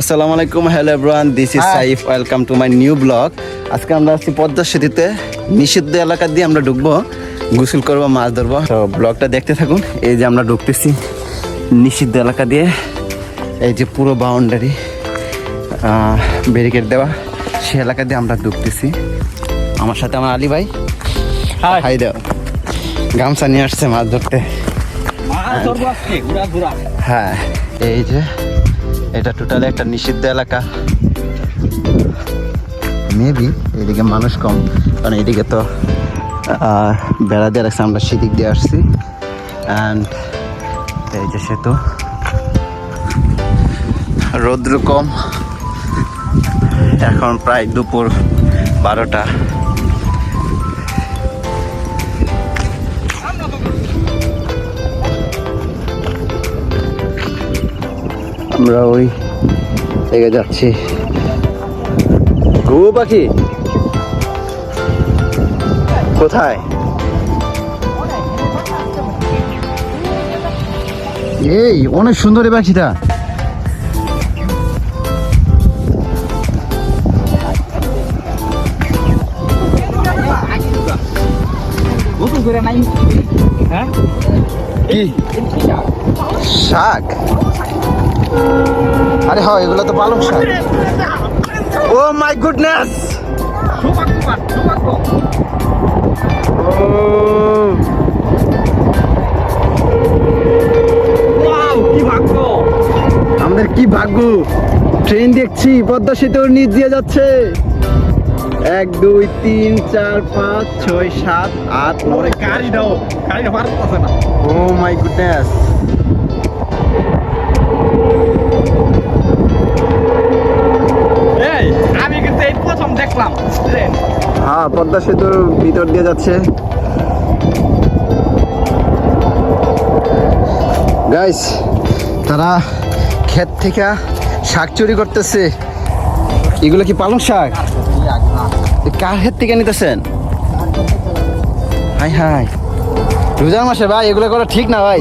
আসসালামু আলাইকুম hello everyone this is Saif welcome to my new blog আজকে আমরা আছি পদ্মা সেতুতে নিষিদ্ধ এলাকা দিয়ে আমরা ঢুকবো গোসল করব মাছ ধরবো। তো ব্লগটা দেখতে থাকুন এই যে আমরা ঢুকতেছি নিষিদ্ধ এলাকা দিয়ে এই যে পুরো বাউন্ডারি ব্যারিকেড দেওয়া সে এলাকা দিয়ে আমরা ঢুকতেছি। আমার সাথে আমার আলী ভাই. হাই দাও গামছা নিয়ে আসছে মাছ ধরতে। হ্যাঁ এই যে এটা টোটালি একটা নিষিদ্ধ এলাকা। মেবি এদিকে মানুষ কম, কারণ এদিকে তো বেড়া দিয়ে রাখছে, আমরা সেদিক দিয়ে আসছি। অ্যান্ড এই যে সেতু। রৌদ্র কম। এখন প্রায় দুপুর বারোটা। আমরা ওই এগে যাচ্ছি। ঘুঘু পাখি? কোথায়? এই অনেক সুন্দর পাখিটা। কি? শাক? আরে হয় এগুলো তো পালং শাক। Oh my goodness! আমাদের কি ভাগ্য? ট্রেন দেখছি পদ্মা সেতুর নিচ দিয়ে যাচ্ছে। এক দুই তিন চার পাঁচ ছয় সাত আট নয় গাড়ি দাও গাড়ি পারতেছে না। Oh my goodness. প্রথম দেখলাম। হ্যাঁ পদ্মা সেতুর ভিতর দিয়ে যাচ্ছে। গাইস তারা ক্ষেত থেকে শাক চুরি করতেছে। এগুলো কি পালং শাক? কার ক্ষেত থেকে নিতেছেন? হাই হাই। রোজার মাসে ভাই এগুলো করা ঠিক না ভাই?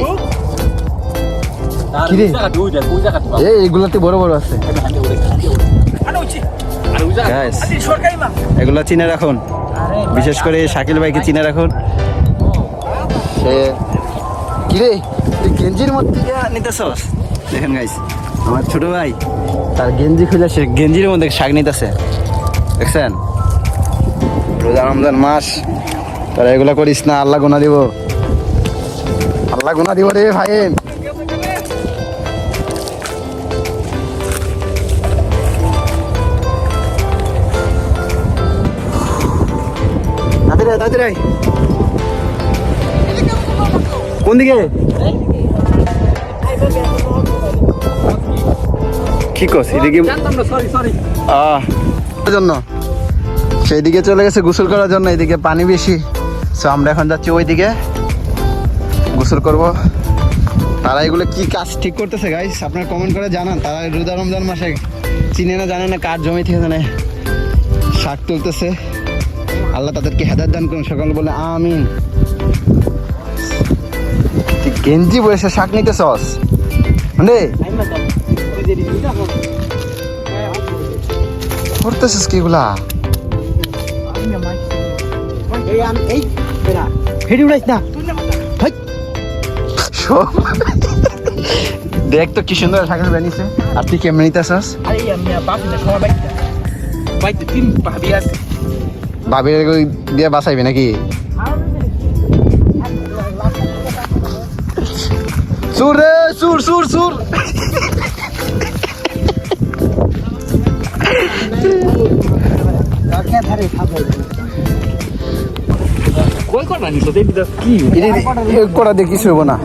কি রে? এই এগুলোতে বড় বড় আছে। এগুলো চিনে রাখুন। বিশেষ করে শাকিল ভাইকে চিনে রাখুন। সে কিরে তুই গেঞ্জির মধ্যে নিতেছস? দেখেন গাইস আমার ছোট ভাই তার গেঞ্জি খুলে সে গেঞ্জির মধ্যে শাক নিতেছে। দেখছেন? রোজা রমজান মাস তারা এগুলো করিস না আল্লাহ গুনা দিব। আল্লাহ গুনা দিব রে ভাই কোন দিকে? কি করছ এদিকে জন্য। সেই দিকে চলে গেছে গোসল করার জন্য, এদিকে পানি বেশি। সো আমরা এখন যাচ্ছি ওইদিকে। গোসল করব। তারা এগুলো কি কাজ ঠিক করতেছে গাইস আপনারা কমেন্ট করে জানান। তারা রোজা রমজান মাসে চিনে না, জানে না কার জমি থেকে শাক তুলতেছে। আল্লাহ তাদেরকে হেদার দান করুন, সকাল বলে আমিন। গেঞ্জি বসে শাক নিতে সস মানে করতেছিস কি। দেখ তো কি সুন্দর শাকের বানিয়েছে আর তুই কেমন নিতেছস? আরে, আমি বাপি না সবাই বাইতে তিন ভাবি আছে। ভাবির দিয়ে বাঁচাইবে নাকি? সুর রে সুর সুর সুর করা দিয়ে কিছু হব না।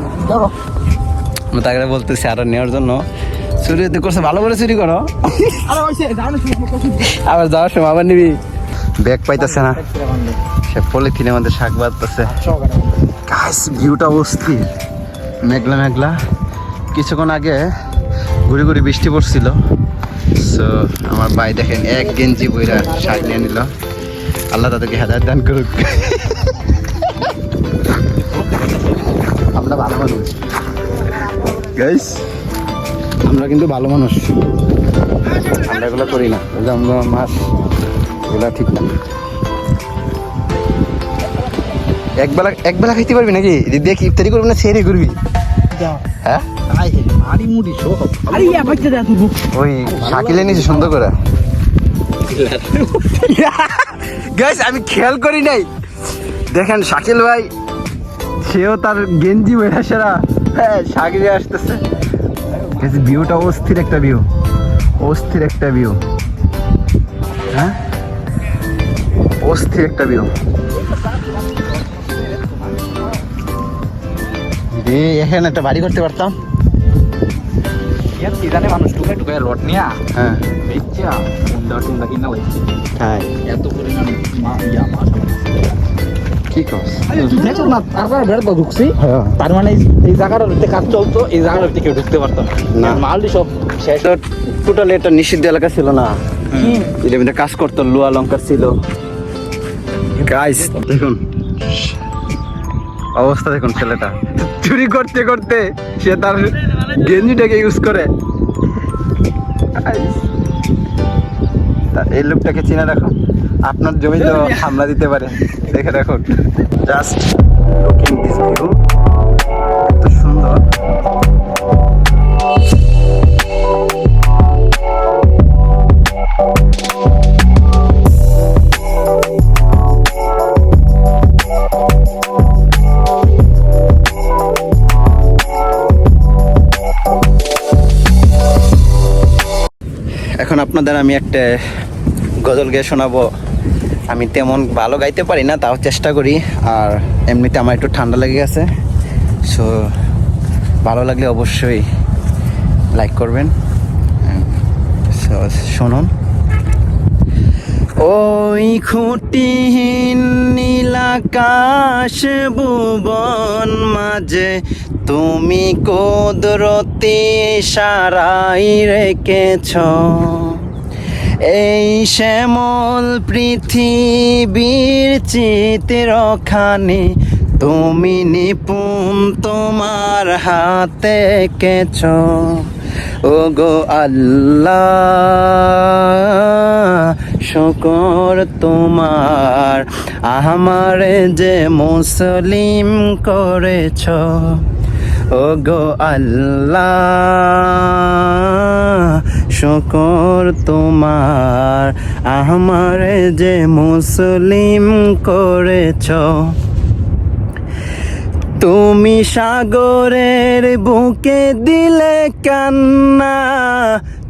তাকে বলতেছি আরও নেওয়ার জন্য। চুরি করছে ভালো করে চুরি করো। আবার যাওয়ার সময় আবার নিবি। ব্যাগ পাইতেছে না। সে পলিথিনের মধ্যে শাক বাঁধতেছে। গাছ ভিউটা অস্থির। মেঘলা মেঘলা। কিছুক্ষণ আগে ঘুরি ঘুরি বৃষ্টি পড়ছিল। সো আমার ভাই দেখেন, এক গেঞ্জি বইরা শাক নিয়ে নিল। আল্লাহ তাদেরকে হেদায়ত দান করুক। আমরা ভালো মানুষ। গাইস আমরা কিন্তু ভালো মানুষ। আমরা এগুলো করি না। আমরা মাছ। এগুলো ঠিক না। একবেলা একবেলা খাইতে পারবি নাকি? দেখি ইফতারি করবি না সেরে করবি হ্যাঁ? ওই শাকিলে নিচে সুন্দর করে। গাইস আমি খেয়াল করি নাই। দেখেন শাকিল ভাই সেও তার গেঞ্জি বেড়া সেরা। হ্যাঁ শাকিলে আসতেছে। ভিউটা অস্থির একটা ভিউ অস্থির একটা ভিউ হ্যাঁ? অস্থির একটা ভিউ এখানে একটা বাড়ি করতে পারতাম। মানুষ নিয়া। হ্যাঁ। বেচা টুন্ডা টুন্ডা কিনা হ্যাঁ এত পরিমাণ ইয়া মাছ কি কস দেখো না তারপর বেড়ে তো ঢুকছি। হ্যাঁ। তার মানে এই- জায়গাটার ভিতরে কাজ চলতো এই জায়গাটার ভিতরে কেউ ঢুকতে পারতো না। মালটি সব শেষ তো টোটালি একটা নিষিদ্ধ এলাকা ছিল না? কাজ করতো লোয়া লঙ্কার ছিল। গাইস দেখুন। অবস্থা দেখুন ছেলেটা। চুরি করতে করতে সে তার গেঞ্জিটাকে ইউজ করে। এই লোকটাকে চিনে রাখো। আপনার জমি তো হামলা দিতে পারে। দেখে রাখুন। জাস্ট লুকিং দিস ভিউ এখন আপনাদের আমি একটা গজল গেয়ে শোনাবো। আমি তেমন ভালো গাইতে পারি না, তাও চেষ্টা করি। আর এমনিতে আমার একটু ঠান্ডা লেগে গেছে। সো ভালো লাগলে অবশ্যই লাইক করবেন। শুনুন। ওই খুঁটিহীন নীলাকাশ ভুবন মাঝে তুমি কুদরতি সারাই রেখেছ। এই শ্যামল পৃথিবীর চিত্রখানি, তুমি নিপুণ তোমার হাতে কেছ। ও গো আল্লাহ, শকর তোমার, আমার যে মুসলিম করেছ। ও গো আল্লাহ শকর তোমার আমার যে মুসলিম করেছ। তুমি সাগরের বুকে দিলে কান্না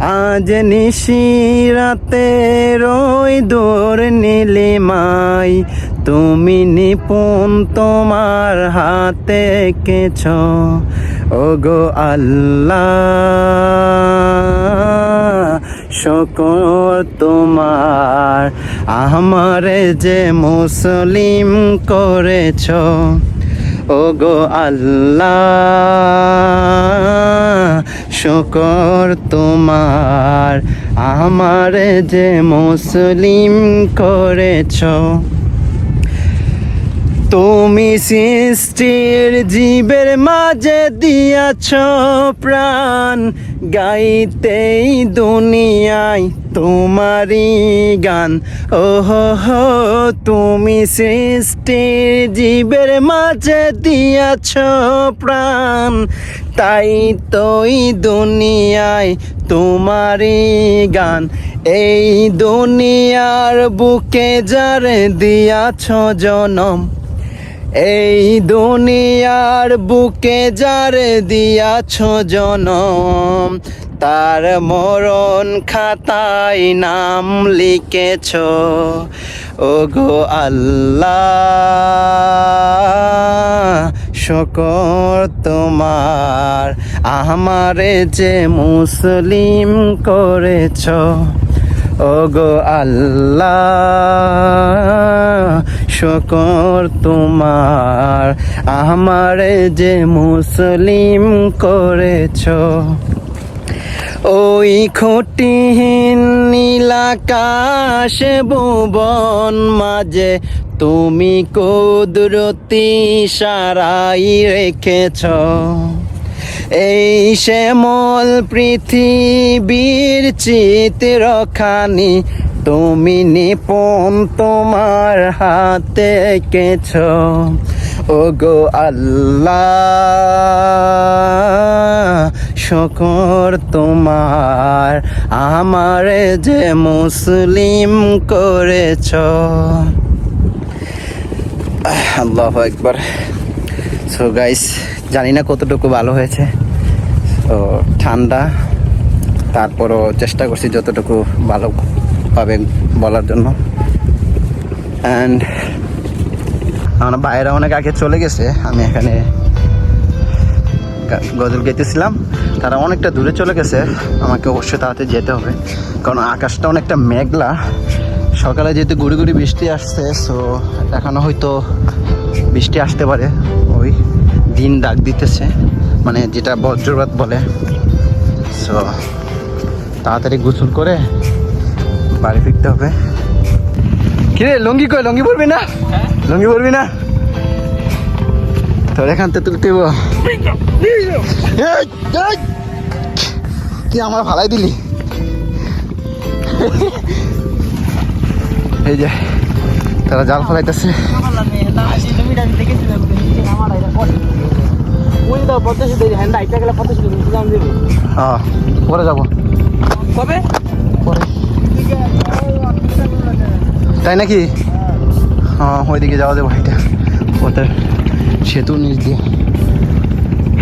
আজ নিশিরাতে রই দূর নীলিমাই। তুমি নিপুণ তোমার হাতে কেছ ও গো আল্লাহ শকর তোমার। আমার যে মুসলিম করেছ। ও গো আল্লাহ শকর তোমার। আমার যে মুসলিম করেছ তুমি সৃষ্টির জীবের মাঝে দিয়াছ প্রাণ, গাইতেই দুনিয়ায় তোমারই গান। ও হো হো, তুমি সৃষ্টির জীবের মাঝে দিয়াছ প্রাণ, তাই তোই দুনিয়ায় তোমারই গান। এই দুনিয়ার বুকে যারে দিয়াছ জনম এই দুনিয়ার বুকে যারে দিয়াছ জনম, তার মরণ খাতায় নাম লিখেছ। ও গো আল্লাহ, শকর তোমার, আমারে যে মুসলিম করেছ। ও গো আল্লাহ শকর তোমার, আমারে যে মুসলিম করেছ। ওই খুঁটিহীন নীলাকাশ ভুবন মাঝে তুমি কুদরতি সারাই রেখেছ। এই শ্যামল পৃথিবীর চিত্রখানি তুমি নিপুণ তোমার হাতে এঁকেছ ও গো আল্লাহ, শকর তোমার, আমারে যে মুসলিম করেছ। আল্লাহ একবার সো গাইস জানি না কতটুকু ভালো হয়েছে। তো ঠান্ডা, তারপরও চেষ্টা করছি যতটুকু ভালোভাবে বলার জন্য। অ্যান্ড আমার বাইরে অনেক আগে চলে গেছে। আমি এখানে গজল গেতেছিলাম তারা অনেকটা দূরে চলে গেছে। আমাকে অবশ্যই তাড়াতাড়ি যেতে হবে। কারণ আকাশটা অনেকটা মেঘলা। সকালে যেহেতু গুড়ি গুড়ি বৃষ্টি আসছে সো এখনও হয়তো বৃষ্টি আসতে পারে। ওই দিন ডাক দিতেছে। মানে যেটা বজ্রপাত বলে। সো তাড়াতাড়ি গোসল করে বাড়ি ফিরতে হবে। কিরে লঙ্গি কই? লঙ্গি পরবি না? লঙ্গি পরবি না? তোর এখান থেকে তুলতে! তুই আমার ভালাই দিলি। এই যে তারা জাল ফেলাইতেছে। পরে যাব। কবে? পরে। তাই নাকি? হ্যাঁ ওইদিকে যাওয়া যাব এটা ওদের সেতু নিচ দিয়ে।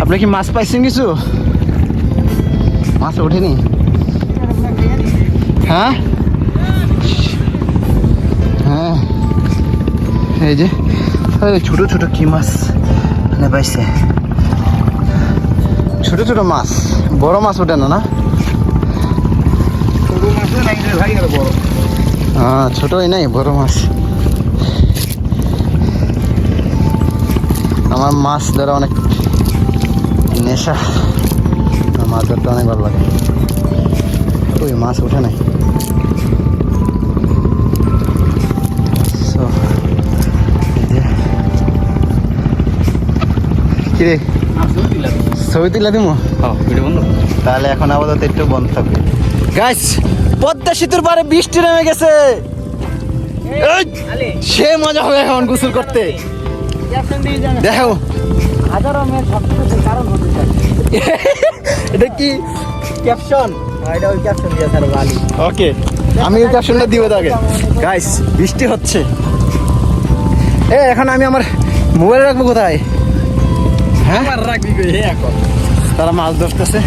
আপনি কি মাছ পাইছেন কিছু? মাছ ওঠেনি? হ্যাঁ? হ্যাঁ। এই যে ছোট ছোট কি মাছ মানে পাইছে? ছোট ছোট মাছ, বড় মাছ ওঠে না না? ছোটই নাই বড় মাছ। আমার মাছ ধরা অনেক নেশা। মাছ ধরতে অনেক ভালো লাগে। ওই মাছ ওঠে নাই। কিরে? ছবি তুলে দিমো হ্যাঁ তাহলে এখন আপাতত একটু বন্ধ থাকবে। গাছ পদ্মা সেতুর পারে বৃষ্টি নেমে গেছে। সে মজা হবে এখন গোসল করতে। দেখো। হাজারো মেয়ের সবচেয়ে কারণ হতে চায় এটা কি? ক্যাপশন এটা ওই ক্যাপ্টেন দিয়ে স্যার ওকে আমি ওই ক্যাপশনটা দিব তাকে। গাইস বৃষ্টি হচ্ছে। এ এখন আমি আমার মোবাইল রাখব কোথায়? হ্যাঁ? রাখবি এখন। তারা মাছ ধরতেছে।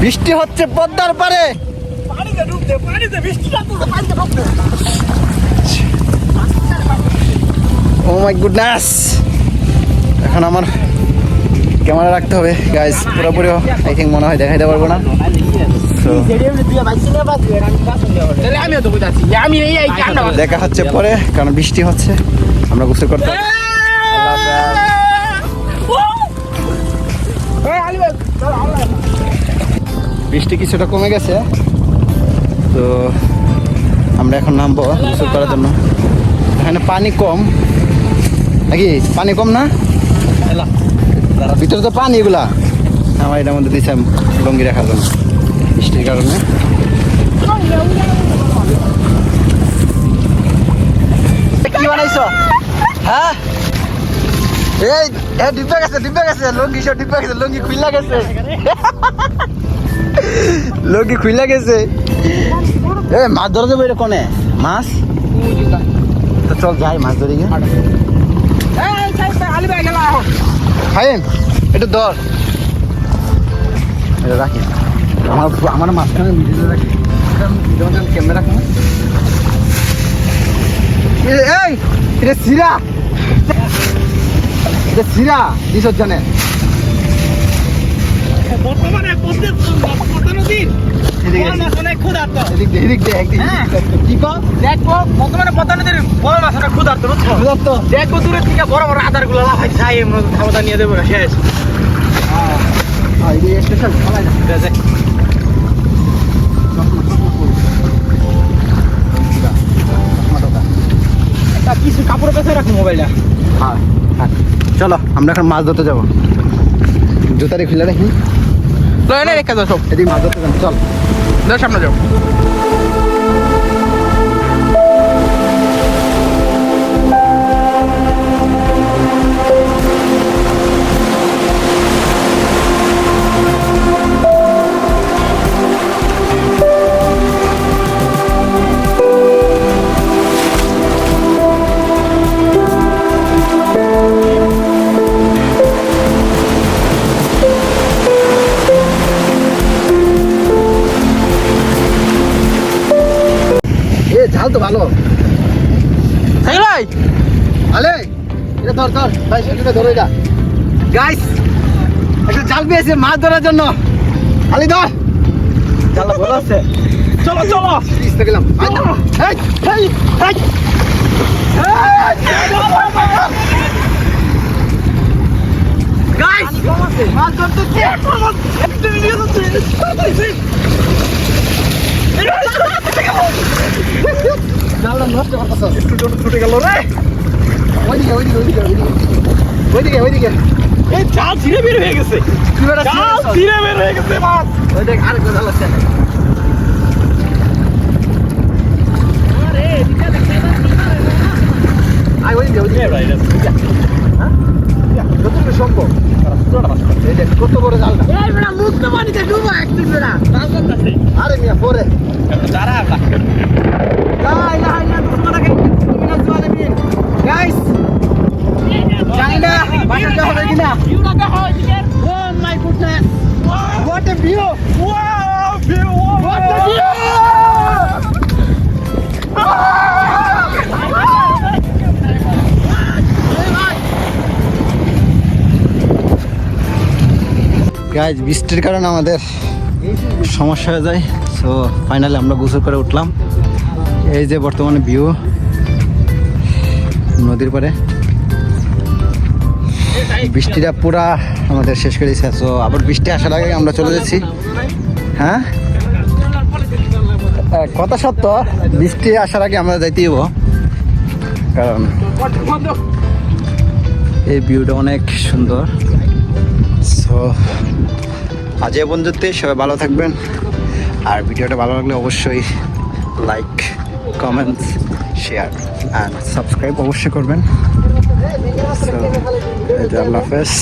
বৃষ্টি হচ্ছে পদ্মার পারে ও মাই গুডনেস এখন আমার ক্যামেরা রাখতে হবে। গাইস পুরোপুরি আই থিঙ্ক মনে হয় দেখাইতে পারব না। দেখা হচ্ছে পরে কারণ বৃষ্টি হচ্ছে। আমরা গোসল করতে বৃষ্টি কিছুটা কমে গেছে। তো আমরা এখন নামবো গোসল করার জন্য। এখানে পানি কম। নাকি? পানি কম না? ভিতরে তো পানি এগুলা। আমার এটার মধ্যে দিয়েছে লঙ্গি রাখার জন্য। বৃষ্টির কারণে। কি বানাইছো? হ্যাঁ? এই এ ডিব্বা গেছে ডিব্বা গেছে। লঙ্গি সব ডিব্বা গেছে লঙ্গি খুইলা গেছে। লঙ্গি খুইলা গেছে। এ মাছ ধরে যাব এটা কোনে? মাছ? তো চল যাই মাছ ধরে গিয়ে খাইন এটা ধর। এটা রাখি। আমার আমার মাঝখানে ভিডিও রাখি। ক্যামেরা এই এটা সিরা। এটা সিরা বিসর্জনে বর্তমানে পদ্মা নদীর হ্যাঁ। দেখব থেকে বড় বড়গুলো লাফাই থামতা নিয়ে দেবো শেষ হ্যাঁ কিছু কাপড় পেছে রাখো মোবাইলটা হ্যাঁ হ্যাঁ। চলো আমরা এখন মাছ ধরতে যাব। জুতারি খুলে রাখি রেখে দাও সব। এদিকে মাছ ধরতে যাব চল। সামনে যাও। ভাই সেটা ধরে এটা। গাইস একটা জাল পেয়েছে মাছ ধরার জন্য। আলি ধর। জাল ভালো আছে। চলো চলো। পিছতে গেলাম। এই, এই, এই। গাইস মাছ ধরতে কি একটু জালটা নষ্ট করতেছ। একটু ছোট ছুটে গেল রে। ওইদিকে ওইদিকে ওইদিকে ওইদিকে। ওইদিকে ওইদিকে। এই জাল ছিঁড়ে বের হয়ে গেছে। জাল ছিঁড়ে বের হয়ে গেছে মাছ ওই দেখ আরেকটা জাল আছে আয় ওইদিকে ওইদিকে। হ্যাঁ? যতটুকু সম্ভব কত বড় জালটা আরে মিয়া পরে। لا গাইজ বৃষ্টির কারণে আমাদের সমস্যা হয়ে যায়। সো ফাইনালি আমরা গোসল করে উঠলাম। এই যে বর্তমানে ভিউ নদীর পরে বৃষ্টিটা পুরা আমাদের শেষ করে দিচ্ছে সো আবার বৃষ্টি আসার আগে আমরা চলে যাচ্ছি। হ্যাঁ? কথা সত্য, বৃষ্টি আসার আগে আমরা যাইতেই হব। কারণ এই ভিউটা অনেক সুন্দর। সো আজ এ বন্ধুত্বে, সবাই ভালো থাকবেন। আর ভিডিওটা ভালো লাগলে অবশ্যই like comments share and subscribe অবশ্যই করবেন। আল্লাহ হাফেজ।